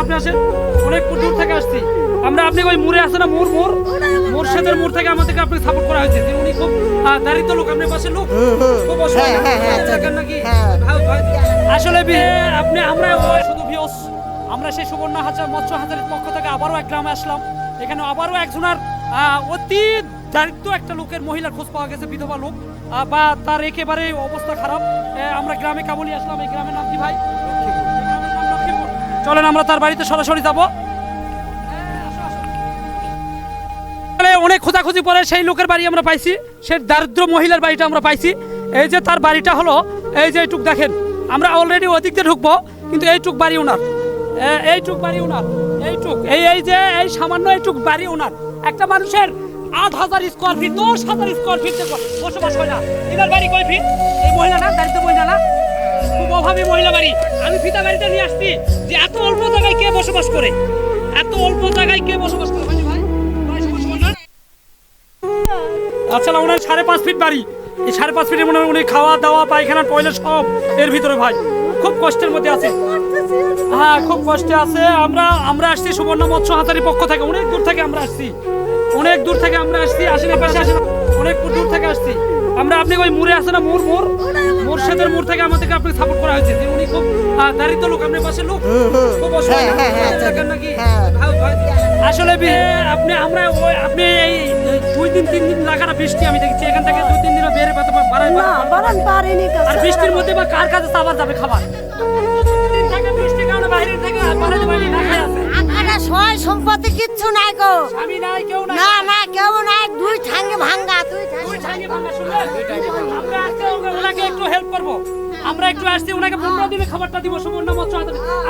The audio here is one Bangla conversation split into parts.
আপনি আসেন অনেক দূর থেকে আসছি। আমরা আপনি ওই মুড়ে আছে না মুর মুর মুর্শেদের মুর থেকে আমাদেরকে আপনি সাপোর্ট করা হয়েছে। উনি খুব দারিদ্র লোক আপনার পাশে লোক। খুব অসহায়। না? এলাকার নাকি। ভাই- ভাই- আসলে আপনি আমরা শুধু ভিউস। আমরা সেই সুবর্ণ হাজার মৎস্য হাজারের পক্ষ থেকে আবারও এক গ্রামে আসলাম। এখানে আবারও একজনের অতি দারিদ্র একটা লোকের মহিলার খোঁজ পাওয়া গেছে বিধবা লোক। বা তার একেবারে অবস্থা খারাপ। আমরা গ্রামে কাবুলি আসলাম। এই গ্রামের নাম কি ভাই? চলেন, আমরা তার বাড়িতে সরাসরি যাব। অনেক খোঁজাখুঁজি পরে সেই লোকের বাড়ি আমরা পাইছি সেই দারিদ্র মহিলার বাড়িটা আমরা পাইছি। এই যে তার বাড়িটা হলো, এই যে এইটুক দেখেন, আমরা অলরেডি ওদিক দিয়ে ঢুকবো, কিন্তু এইটুক বাড়ি ওনার। এইটুক বাড়ি ওনার, এইটুক। এই এই যে, এই সামান্য এইটুক বাড়ি ওনার। একটা মানুষের আট হাজার স্কোয়ার ফিট দশ হাজার স্কোয়ার ফিট বসবাস হয় না। এনার বাড়ি কয় ফিট এই মহিলা না দারিদ্র মহিলা না খুব অভাবী মহিলা বাড়ি। আমি ফিতা বাড়িতে নিয়ে আসছি যে এত অল্প জায়গায় কে বসবাস করে? এত অল্প জায়গায় কে বসবাস করে? আচ্ছা ওনার সাড়ে পাঁচ ফিট বাড়ি। এই সাড়ে পাঁচ ফিটের মনে হয় উনি খাওয়া, দাওয়া, পায়খানা, টয়লেট সব এর ভিতরে ভাই। খুব কষ্টের মধ্যে আছে। হ্যাঁ খুব কষ্টে আছে। আমরা আমরা আসছি সুবর্ণ মৎস্য হাতারি পক্ষ থেকে। অনেক দূর থেকে আমরা আসছি। অনেক দূর থেকে আমরা আসছি। আসেন পাশে আসেন। অনেক দূর থেকে আসছি। আমরা আপনি ওই মুড়ে আছে না মুর মুর মুর্শেদের মুর থেকে আমাদেরকে আপনি সাপোর্ট করা হয়েছে। যে উনি খুব দারিদ্র লোক আপনার পাশে লোক। খুব অসহায় হ্যাঁ, হ্যাঁ, নাকি হ্যাঁ। ভাই- ভাই- আসলে আপনি আমরা ওই আপনি এই দুই দিন তিন দিন লাগানো বৃষ্টি আমি দেখছি। এখান থেকে দুই তিন দিনও বেড়ে পাতে বাড়াই না পারেনি আর বৃষ্টির মধ্যে বা কার কাছে সাবান যাবে খাবার? দিন থেকে বৃষ্টির কারণে বাইরে থেকে বাড়াতে পারি না আছে। সয় সম্পত্তি কিচ্ছু নাই গো। আমি নাই কেউ নাই। না না কেউ নাই। দুই ঠাঙ্গে ভাঙ্গা দুই ঠাঙ্গে ঠাঙ্গে ভাঙা শুনলেন? আমরা আজকে ওনাকে একটু হেল্প করব। আমরা একটু আসছি ওনাকে পনেরো দিনে খাবারটা দিব সুবর্ণ মৎস্য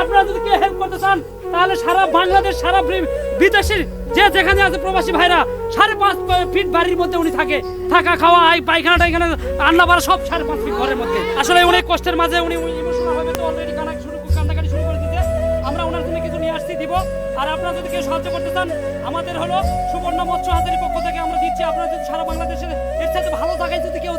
আপনারা যদি কেউ হেল্প করতে চান তাহলে সারা বাংলাদেশ সারা বিদেশের যে যেখানে আছে প্রবাসী ভাইরা সাড়ে পাঁচ ফিট বাড়ির মধ্যে উনি থাকে। থাকা খাওয়া আই পায়খানা টাইখানা রান্না বাড়া সব সাড়ে পাঁচ ফিট ঘরের মধ্যে। আসলে অনেক কষ্টের মাঝে উনি ইমোশনাল হবে তো অলরেডি কানা আসছি, দিব। আর আপনারা যদি কেউ সাহায্য করতে চান, আমাদের হলো সুবর্ণ মৎস্য হাতের পক্ষ থেকে আমরা দিচ্ছি। আপনারা যদি সারা বাংলাদেশে এর সাথে ভালো জায়গায় যদি কেউ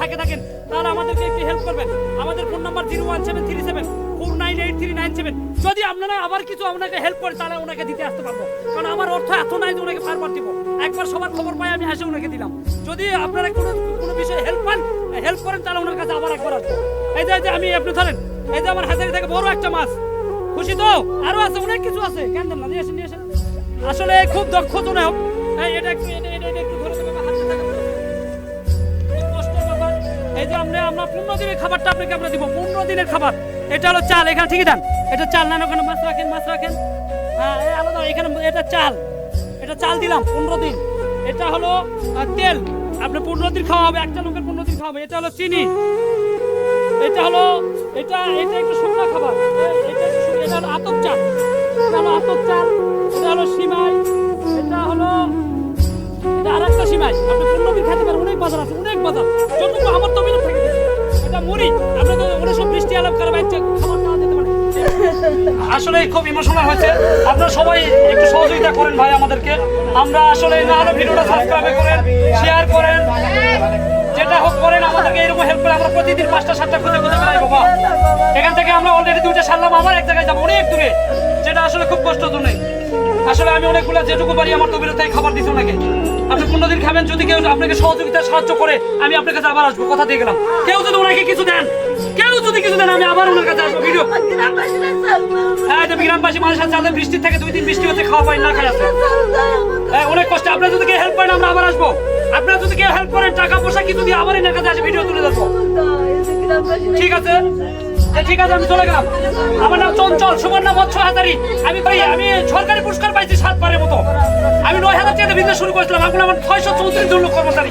থাকে থাকেন, তাহলে আমাদেরকে একটু হেল্প করবেন। আমাদের phone number zero one seven three seven four nine eight three nine seven যদি আপনারা আবার কিছু আপনাকে হেল্প করে, তাহলে ওনাকে দিতে আসতে পারব। কারণ আমার অর্থ এত নাই যে ওনাকে বারবার দিব। একবার সবার খবর পাই, আমি এসে ওনাকে দিলাম। যদি আপনারা কোনো কোনো বিষয়ে হেল্প পান হেল্প করেন, তাহলে ওনার কাছে আবার একবার আসব। এই যে আমি আপনি ধরেন, এই যে আমার হাজারি থেকে বড় একটা মাছ খুশি তো? আরও আছে, অনেক কিছু আছে। কেন না, নিয়ে আসেন আসলে খুব দক্ষ তো না এই এটা একটু, এটা এটা একটু। এই যে আমরা আমরা পনেরো দিনের খাবারটা আপনাকে আমরা দিব পনেরো দিনের খাবার। এটা হলো চাল, এখানে ঠিকই দেন। এটা চাল না ওখানে, মাছ রাখেন মাছ রাখেন। হ্যাঁ আলাদা, এখানে এটা চাল। এটা চাল দিলাম, পনেরো দিন। এটা হলো তেল। আপনি পনেরো দিন খাওয়া হবে, একটা লোকের পনেরো দিন খাওয়া হবে। এটা হলো চিনি। এটা হলো, এটা এটা একটু শুকনো খাবার। এটা এটা হলো আতপ এটা হলো আতপ এটা হলো সিমাই, এটা হলো এটা আরেকটা সিমাই। আপনি দিন খেতে পারেন, অনেক বাজার আছে, অনেক বাজার। যতটুকু আমার তো মিলে থাকে এটা মুড়ি। আপনি তো অনেক সব বৃষ্টি আলাপ করে বাইচ্ছে খাবার খাওয়া যেতে পারে। আসলে খুব ইমোশনাল হয়েছে। আপনারা সবাই একটু সহযোগিতা করেন ভাই আমাদেরকে। আমরা আসলে না হলে ভিডিওটা সাবস্ক্রাইব করেন শেয়ার করেন। যেটা হোক আমাদেরকে এরকম হেল্প করে আমরা প্রতিদিন পাঁচটা, সাতটা খুঁজে খুঁজে বেড়াই, বাবা। এখান থেকে আমরা অলরেডি দুইটা সারলাম, আবার এক জায়গায় যাব, অনেক দূরে। যেটা আসলে খুব কষ্ট কষ্টজনক। আসলে আমি অনেকগুলো যেটুকু পারি আমার তাই খাবার দিচ্ছি ওনাকে। আপনি পনেরো দিন খাবেন যদি কেউ আপনাকে সহযোগিতা সাহায্য করে আমি আপনার কাছে আবার আসব। কথা দিয়ে গেলাম। কেউ যদি ওনাকে কিছু দেন কেউ যদি কিছু দেন আমি আবার ওনার কাছে আসব। ভিডিও হ্যাঁ গ্রামবাসী মানুষের সাথে যাদের বৃষ্টি থেকে দুই দিন বৃষ্টি হচ্ছে খাওয়া পাই না খাই আছে। হ্যাঁ, অনেক কষ্ট। আপনারা যদি কেউ হেল্প করেন আমরা আবার আসব। আপনারা যদি কেউ হেল্প করেন টাকা পয়সা কিছু দিয়ে আবার এনার কাছে আসে ভিডিও তুলে দেবো ঠিক আছে? ঠিক আছে, আমি চলে গেলাম। আমার নাম চঞ্চল সুবর্ণ মৎস্য হাজারি। আমি ভাই আমি সরকারি পুরস্কার পাইছি সাতবারের মতো। আমি নয় হাজার টাকা বিজনেস শুরু করেছিলাম। এখন আমার ছয়শো চৌত্রিশ জন কর্মচারী।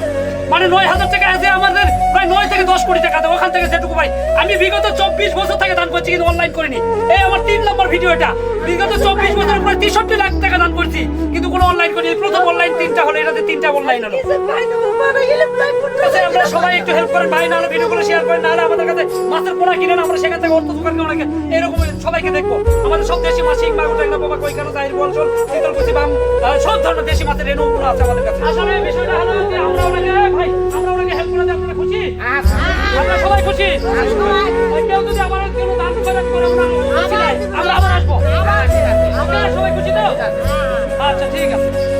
মানে নয় হাজার টাকা আছে আমাদের প্রায় নয় থেকে দশ কোটি টাকা দেয় ওখান থেকে যেটুকু পাই আমি বিগত চব্বিশ বছর থেকে দান করছি, কিন্তু অনলাইন করিনি। এই আমার তিন নম্বর ভিডিও এটা। বিগত চব্বিশ বছর প্রায় তেষট্টি লাখ টাকা দান করছি, কিন্তু কোনো অনলাইন করিনি। প্রথম অনলাইন তিনটা হলো, এটাতে তিনটা অনলাইন হলো। আমরা সবাই একটু হেল্প করেন, ভাই, নাহলে ভিডিওগুলো শেয়ার করেন, নাহলে আমাদের কাছে মাছের পোনা কিনেন আমরা সেখান থেকে অর্থ দোকানকে অনেকে এরকম সবাইকে দেখব। আমাদের সব দেশি মাছ শিং মাগুর ট্যাংরা, বাবা, কই, কেন, জাহির বলছল শীতলকুচি বাম সব ধরনের দেশি মাছের রেণুগুলো আছে আমাদের কাছে। আসলে বিষয়টা হলো আমরা ওনাকে ভাই, আমরা ওনাকে হেল্প করে দিই আপনারা খুশি? আমরা সবাই খুশি। কেউ যদি আমার কোনো দান করে করে আমরা আবার আসব। আপনারা সবাই খুশি তো? আচ্ছা ঠিক আছে।